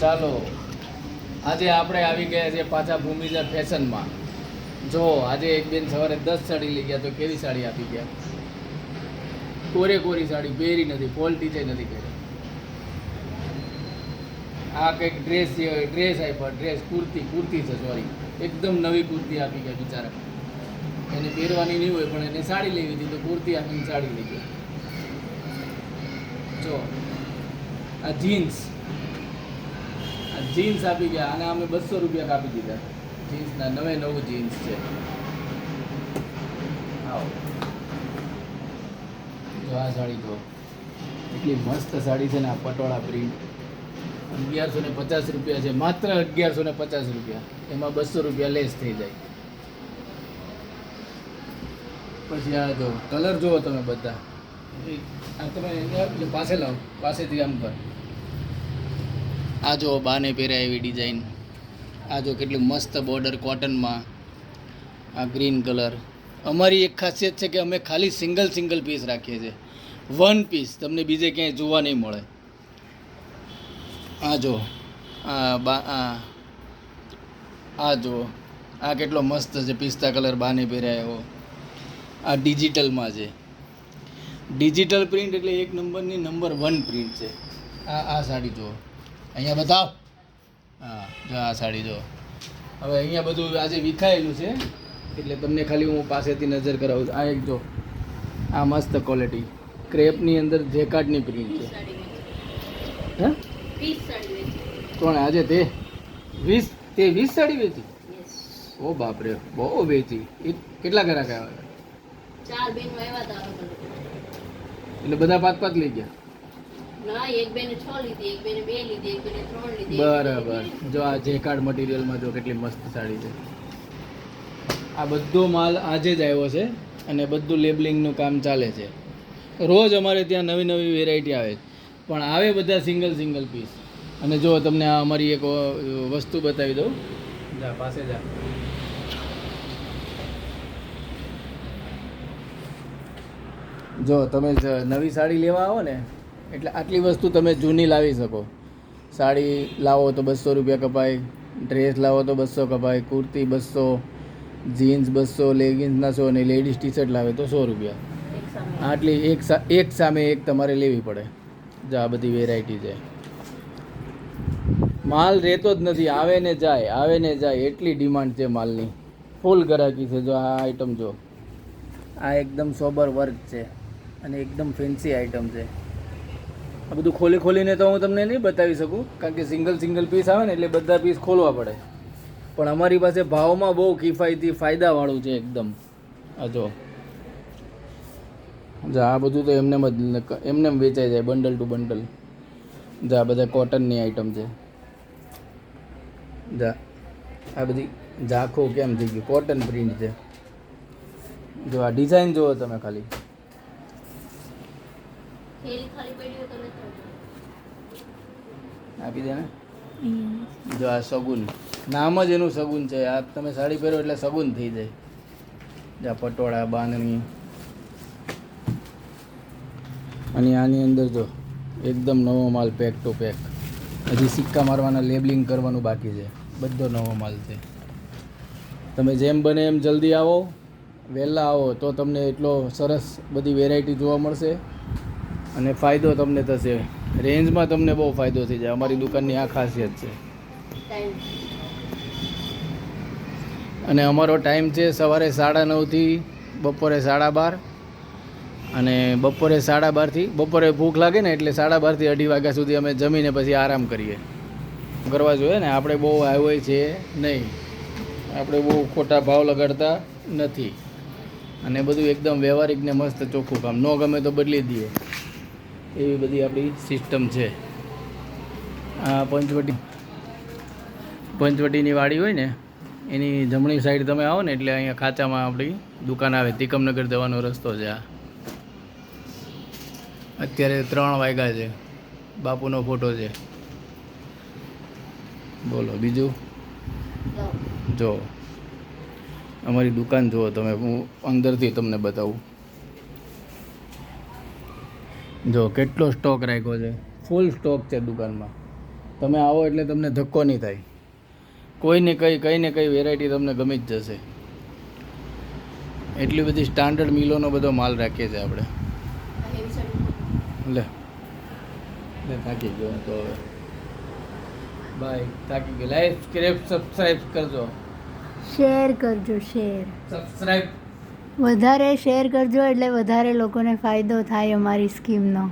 ચાલો. આજે આપણે આવી ગયા છે પાછા ભૂમિજા ફેશનમાં. જો આજે એક બેન સવારે દસ સાડી લઈ ગયા તો કેવી સાડી આપી ગયા? કોરે કોરી સાડી, પહેરી નથી ફોલ્ટી ટીચે નથી પહેરી. આ કંઈક ડ્રેસ છે ડ્રેસ આપ્યો ડ્રેસ કુર્તી કુર્તી છે સોરી એકદમ નવી કુર્તી આપી ગયા બિચારા. એને પહેરવાની નહીં હોય, પણ એને સાડી લેવી હતી તો કુર્તી આપીને સાડી લઈ ગયા. જો આ જીન્સ જીન્સ આપી ગયા અને અમે બસો રૂપિયા કાપી દીધા. જીન્સના નવે નવું જીન્સ છે. આવો. જો આ સાડી જો. એટલી મસ્ત સાડી છે ને આ પટોળા પ્રિન્ટ અગિયારસો ને પચાસ રૂપિયા છે. માત્ર અગિયારસો ને પચાસ રૂપિયા. એમાં બસો રૂપિયા લેસ થઈ જાય. પછી આ જો, કલર જુઓ તમે બધા. આ તમે પાસે લાવો. પાસેથી આમ પર આ જો બાને પહેર્યા એવી ડિઝાઇન આ જો કેટલી મસ્ત બોર્ડર કોટનમાં આ ગ્રીન કલર અમારી એક ખાસિયત છે કે અમે ખાલી સિંગલ સિંગલ પીસ રાખીએ છીએ. વન પીસ તમને બીજે ક્યાંય જોવા નહીં મળે. આ જો, આ બા, આ આ જો, આ કેટલો મસ્ત છે પિસ્તા કલર બાને પહેર્યા. એવો આ ડિજિટલમાં છે. ડિજિટલ પ્રિન્ટ એટલે એક નંબરની નંબર વન પ્રિન્ટ છે. આ આ સાડી જુઓ અહીંયા બતાવ. હા જો આ સાડી જો. હવે અહીંયા બધું આજે વિખાયેલું છે. એટલે તમને ખાલી હું પાસેથી નજર કરાવું આ એક જો આ મસ્ત ક્વોલિટી ક્રેપની અંદર જેકાટની પ્રિન્ટ છે. હે? કોણ આજે તે? વીસ તે વીસ સાડી વેચી? ઓ બાપરે બહુ વેચી. એ કેટલા ગ્રાહક આવ્યા? એટલે બધા પાંચ પાંચ લઈ ગયા? બરાબર. જો આ જેકાર્ડ મટીરિયલમાં જો કેટલી મસ્ત સાડી છે. આ બધો માલ આજે જ આવ્યો છે અને બધું લેબલિંગનું કામ ચાલે છે. રોજ અમારે ત્યાં નવી નવી વેરાયટી આવે પણ આવે બધા સિંગલ સિંગલ પીસ અને જો તમને આ અમારી એક વસ્તુ બતાવી દઉં. જા પાસે જા. જો તમે જ નવી સાડી લેવા આવો ને એટલે આટલી વસ્તુ તમે જૂની લાવી શકો. સાડી લાવો તો બસો રૂપિયા કપાય ડ્રેસ લાવો તો બસો કપાય કુર્તી બસો જીન્સ બસો લેગિન્સના સો અને લેડીઝ ટી શર્ટ લાવે તો સો રૂપિયા. આટલી એક સા- એક સામે એક તમારે લેવી પડે. જો આ બધી વેરાયટી છે. માલ રહેતો જ નથી આવે ને જાય આવે ને જાય એટલી ડિમાન્ડ છે માલની. ફૂલ ગરાકી છે જો આ આઈટમ જો. આ એકદમ સોબર વર્ક છે અને એકદમ ફેન્સી આઈટમ છે. આ બધું ખોલી ખોલીને તો હું તમને નહીં બતાવી શકું, કારણ કે સિંગલ સિંગલ પીસ આવે ને એટલે બધા પીસ ખોલવા પડે. પણ અમારી પાસે ભાવમાં બહુ કિફાયતી ફાયદાવાળું છે એકદમ. આ જો. જા, આ બધું તો એમને એમને એમ વેચાઈ જાય બંડલ ટુ બંડલ જા બધા કોટનની આઈટમ છે. જા, આ બધી ઝાંખો કેમ થઈ ગયું? કોટન પ્રિન્ટ છે. જો, આ ડિઝાઇન જુઓ તમે ખાલી થેલી ખાલી પડી હોય તો લેતા આવજો. આપી દે ને? જો આ સગુન. નામ જ એનું સગુન છે. આ તમે સાડી પહેરો એટલે સગુન થઈ જાય. જા પટોળા બાંધણી. અને આની અંદર જો એકદમ નવો માલ પેક ટુ પેક હજી સિક્કા મારવાના લેબલિંગ કરવાનું બાકી છે. બધો નવો માલ છે. તમે જેમ બને એમ જલ્દી આવો. વહેલા આવો તો તમને એટલો સરસ બધી વેરાયટી જોવા મળશે. અને ફાયદો તમને થશે. રેન્જમાં તમને બહુ ફાયદો થઈ જાય. અમારી દુકાનની આ ખાસિયત છે. અને અમારો ટાઈમ છે સવારે સાડા નવથી બપોરે સાડા બાર. અને બપોરે સાડા બારથી બપોરે ભૂખ લાગે ને એટલે સાડા બારથી અઢી વાગ્યા સુધી અમે જમીને પછી આરામ કરીએ. કરવા જોઈએ ને આપણે બહુ આવ્યો છે નહીં. આપણે બહુ ખોટા ભાવ લગાડતા નથી. અને બધું એકદમ વ્યવહારિક ને મસ્ત ચોખ્ખું કામ. ન ગમે તો બદલી દઈએ. એવી બધી આપણી સિસ્ટમ છે. આ પંચવટી પંચવટીની વાડી હોય ને એની જમણી સાઈડ તમે આવો ને એટલે અહીંયા ખાચામાં આપણી દુકાન આવે તિકમનગર જવાનો રસ્તો છે આ. અત્યારે ત્રણ વાગ્યા છે. બાપુનો ફોટો છે. બોલો બીજું? જો. અમારી દુકાન જુઓ તમે હું અંદરથી તમને બતાવું. જો કેટલો સ્ટોક રાખ્યો છે? ફૂલ સ્ટોક છે દુકાનમાં. તમે આવો એટલે તમને ધક્કો નહીં થાય. કોઈને કંઈ કંઈ ને કંઈ વેરાયટી તમને ગમી જ જશે. એટલી બધી સ્ટાન્ડર્ડ મિલોનો બધો માલ રાખીએ છીએ આપણે. લે. લે થાકી ગયો તો હવે. બાય થાકી ગયો. લાઈક સબસ્ક્રાઈબ કરજો. શેર કરજો શેર સબસ્ક્રાઈબ વધારે શેર કરજો એટલે વધારે લોકોને ફાયદો થાય અમારી સ્કીમનો.